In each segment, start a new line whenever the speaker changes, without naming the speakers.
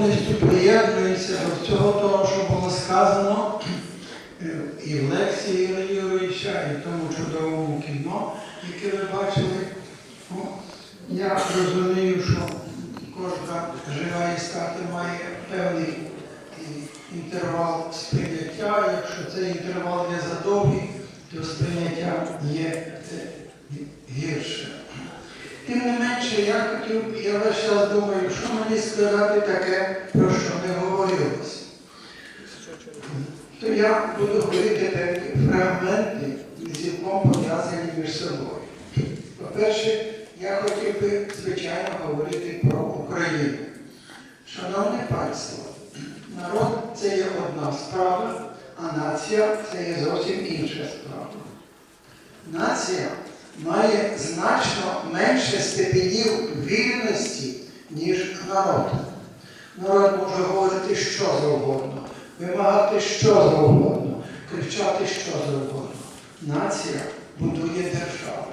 повністю приєднуюся до всього того, що було сказано е, і в лекції Ігоря Юрійовича, і в тому чудовому кіно, яке ви бачили. Я розумію, що кожна жива істота має певний інтервал сприйняття. Якщо цей інтервал є задовгий, то сприйняття є е, гірше. Тим не менше, я хотів, я весь час думаю, що мені сказати таке, про що не говорилось. То я буду говорити такі фрагменти, з яком пов'язані між собою. По-перше, я хотів би, звичайно, говорити про Україну. Шановне панство, народ це є одна справа, а нація це є зовсім інша справа. Нація має значно менше степенів вільності, ніж народ. Народ може говорити що завгодно, вимагати що завгодно, кричати що завгодно. Нація будує державу.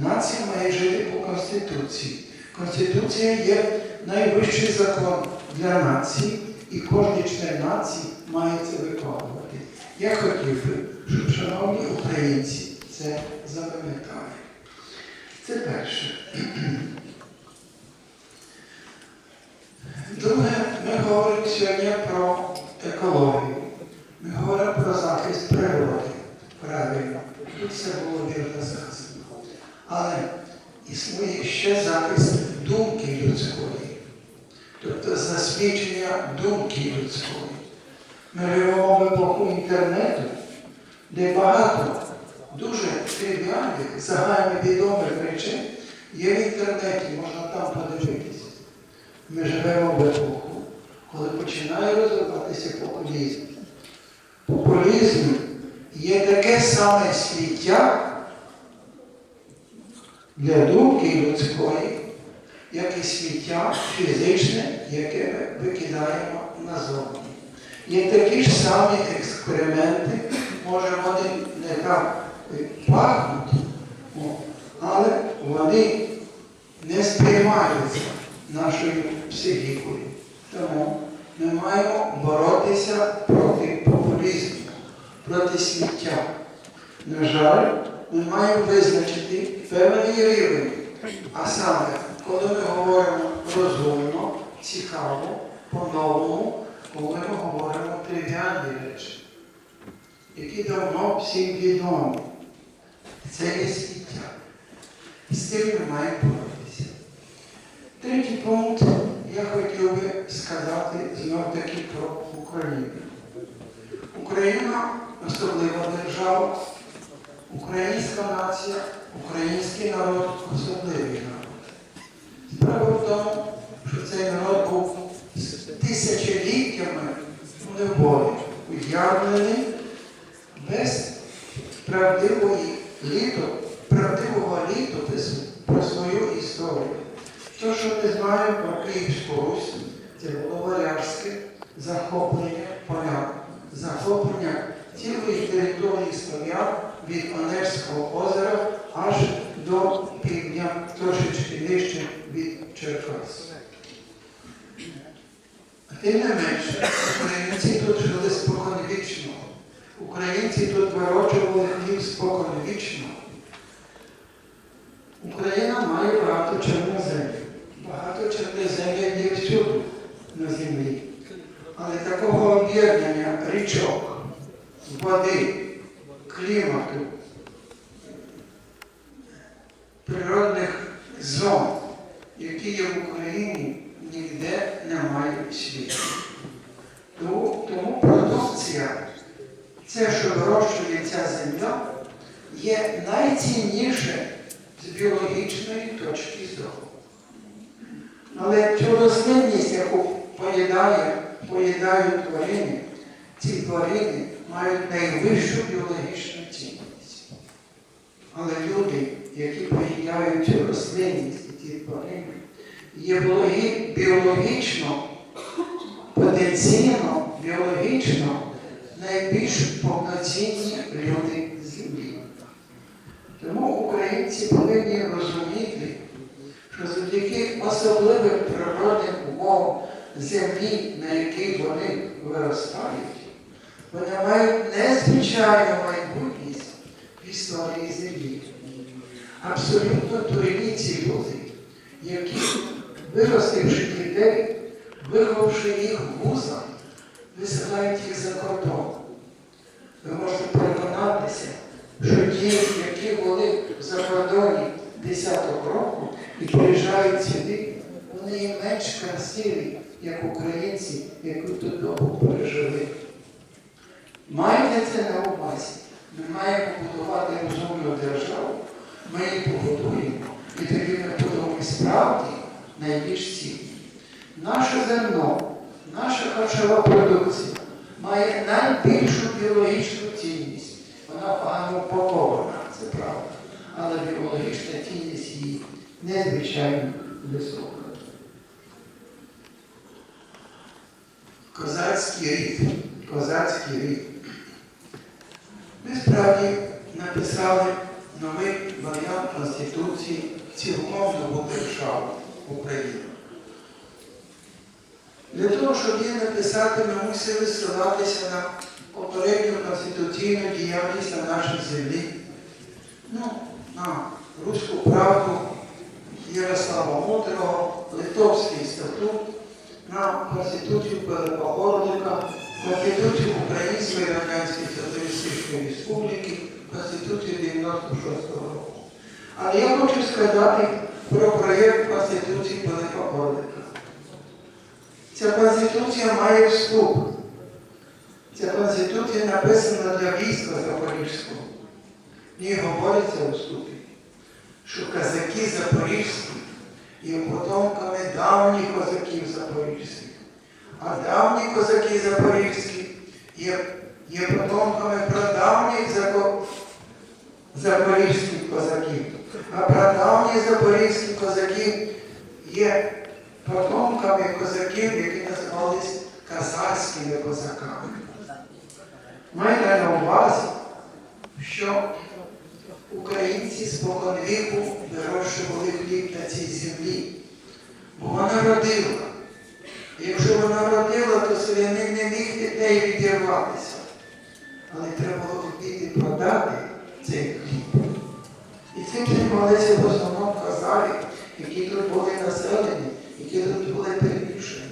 Нація має жити по Конституції. Конституція є найвищий закон для нації, і кожен член нації має це виконувати. Я хотів би, щоб шановні українці це запам'ятали. Це перше. Друге, ми говоримо сьогодні про екологію. Ми говоримо про захист природи. Правильно. Тут все було вірно сказано. Але існує ще захист думки людської, тобто засвідчення думки людської. Ми живемо в епоху інтернету, де багато дуже тривіальних, загальновідомих речей є в інтернеті, можна там подивитися. Ми живемо в епоху, коли починає розвиватися популізм. Популізм є таке саме сміття для думки людської, як і сміття фізичне, яке ми викидаємо назовні. Є такі ж самі експерименти, може вони не так пахнуть, але вони не сприймаються нашою психікою. Тому ми маємо боротися проти популізму, проти сміття. На жаль, ми маємо визначити певний рівень, а саме, коли ми говоримо розумно, цікаво, по-новому, коли ми говоримо тривіальні речі, які давно всім відомі. Це є сміття. І з цим ми маємо боротися. Третій пункт я хотів би сказати знов таки про Україну. Україна особлива держава, українська нація, український народ особливий народ. Справа в тому, що цей народ був тисячоліттями в неволі, уявлений без правдивої літо, правдивого літопису про свою історію. То, що ми знаємо про Київську Русь, це було варяжське захоплення поляк, захоплення цілої території слов'ян від Онежського озера аж до півдня, трошечки нижче від Черкас. Тим не менше, українці тут жили. Українці тут вирощували хліб споконвічно. Україна має багато чорноземів. Багато чорноземів є всюди на землі. Але такого об'єднання річок, води, клімату, природних зон, які є в Україні, ніде немає. Тому, тому продукція, це, що вирощує ця земля, є найцінніше з біологічної точки зору. Але цю рослинність, яку поїдає, поїдають тварини, ці тварини мають найвищу біологічну цінність. Але люди, які поїдають цю рослинність і ці тварини, є біологі- біологічно, потенційно, біологічно найбільш повноцінні люди землі. Тому українці повинні розуміти, що завдяки особливим природним умовам землі, на якій вони виростають, вони мають незвичайну майбутність в історії землі. Абсолютно дурні ці люди, які, виростивши дітей, виховавши їх вузом, висилають їх за кордон. Ви можете переконатися, що ті, які були в закордоні 10-го року і приїжджають сюди, вони є менш красиві, як українці, які тут довго пережили. Майте це на увазі. Ми маємо будувати розумну державу, ми її побудуємо, і тоді ми будемо справді найбільш цінні. Наше зерно, наша харчова продукція має найбільшу біологічну цінність. Вона погано упакована, це правда. Але біологічна цінність її незвичайно висока. Козацький рід. Козацький рід. Ми справді написали новий варіант Конституції цілком нову державу України. Для того, щоб її написати, ми мусили ссилатися на попередню конституційну діяльність на нашій землі, ну, на Руську правду Ярослава Мудрого, Литовський статут, на Конституцію Пилипа Конституцію Української Радянської Соціалістичної Республіки, Конституцію 96 року. Але я хочу сказати про проєкт Конституції Пилипа. Ця конституція має вступ. Ця конституція написана для війська Запорізького. В ній говориться у вступі, що козаки Запорізькі є потомками давніх козаків Запорізьких. А давні козаки Запорізькі є, є потомками прадавніх запорізьких козаків. А прадавні запорізькі козаки є потомками козаків, які називались казацькими козаками. Майте на увазі, що українці споконвіку вирощували хліб на цій землі. Бо вона родила. І якщо вона родила, то селянин не міг від неї відірватися. Але треба було вміти продати цей хліб. І цим займалися в основному казарі, які тут були населені, які тут були перемішані.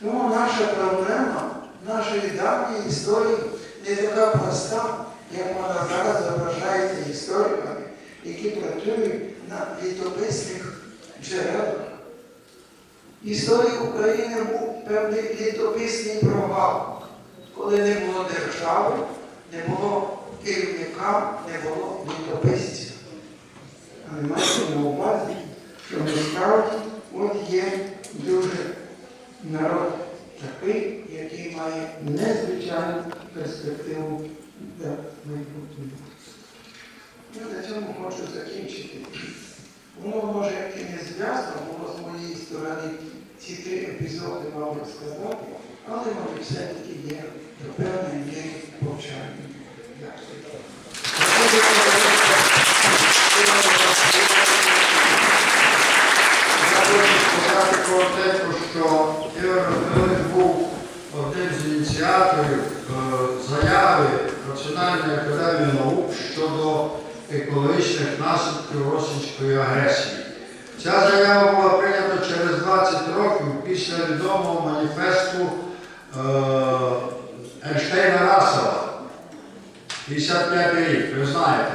Тому наша проблема нашої давньої історії не така проста, як вона зараз зображається істориками, які працюють на літописних джерелах. Історії України був певний літописний провал, коли не було держави, не було керівника, не було літописців. Але майте на увазі, що насправді от є дуже народ такий, який має незвичайну перспективу для майбутнього. Я на цьому хочу закінчити. Воно може і не зв'язано, було з моєї сторони ці три епізоди вам розказати, але вони все-таки є до певної міри повчальними. Дякую.
Я хочу сказати коротенько, що Ігор Михайлович був одним з ініціаторів е, заяви Національної академії наук щодо екологічних наслідків російської агресії. Ця заява була прийнята через 20 років після відомого маніфесту е, Ейнштейна Рассела. 55 рік, ви знаєте,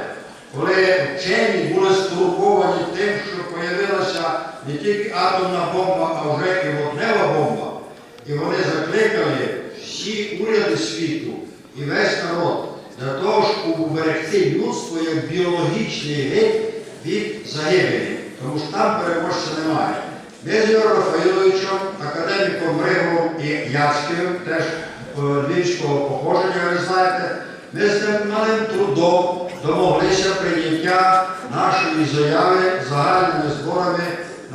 коли вчені були стурбовані тим, що появилася не тільки атомна бомба, а вже і вогнева бомба. І вони закликали всі уряди світу і весь народ для того, щоб уберегти людство як біологічний вид від загибелі. Тому що там переможця немає. Ми з Ігорем Рафаїловичем, академіком Ригом і Яцьким, теж е, львівського походження, ви знаєте, ми з немалим трудом домоглися прийняття нашої заяви загальними зборами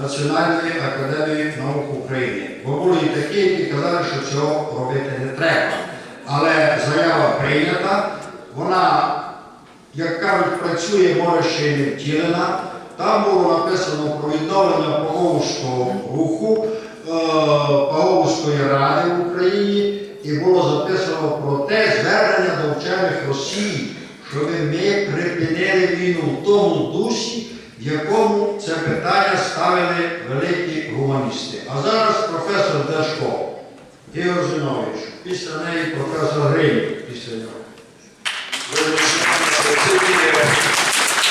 Національної академії наук України. Бо були і такі, які казали, що цього робити не треба. Але заява прийнята, вона, як кажуть, працює, може ще й не втілена. Там було написано про відновлення Павловського руху, е, Павловської ради в Україні і було записано про те звернення до вчених Росії, щоб ми припинили війну в тому дусі, в якому це питання ставили великі гуманісти. А зараз професор Дашко, Ігор Зинович, після неї професор Гринь, після нього.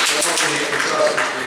Учасники